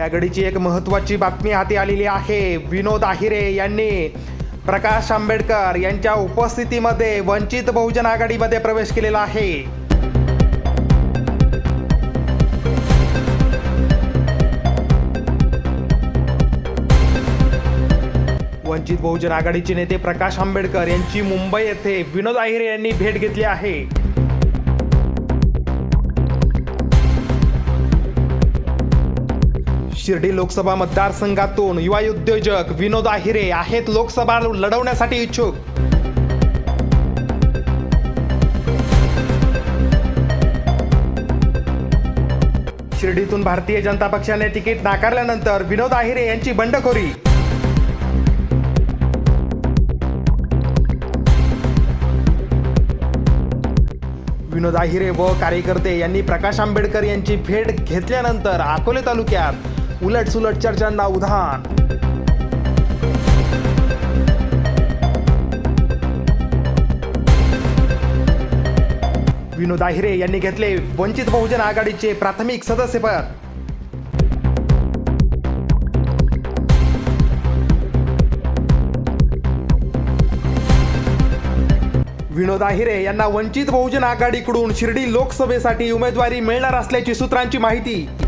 या घडीची एक महत्वाची बातमी हाती आलेली आहे. विनोद आहिरे यांनी प्रकाश आंबेडकर यांच्या उपस्थितीमध्ये वंचित बहुजन आघाडीमध्ये प्रवेश केलेला आहे. वंचित बहुजन आघाडीचे नेते प्रकाश आंबेडकर यांची मुंबई येथे विनोद आहिरे यांनी भेट घेतली आहे. शिर्डी लोकसभा मतदारसंघातून युवा उद्योजक विनोद आहिरे आहेत लोकसभा लढवण्यासाठी इच्छुक. शिर्डीतून भारतीय जनता पक्षाने तिकीट नाकारल्यानंतर विनोद आहिरे यांची बंडखोरी. विनोद आहिरे व कार्यकर्ते यांनी प्रकाश आंबेडकर यांची भेट घेतल्यानंतर अकोले तालुक्यात उलटसुलट चर्चांना उधाण. विनोद आहिरे यांनी घेतले वंचित बहुजन आघाडीचे प्राथमिक सदस्यपद विनोद आहिरे यांना वंचित बहुजन आघाडीकडून शिर्डी लोकसभेसाठी उमेदवारी मिळणार असल्याची सूत्रांची माहिती.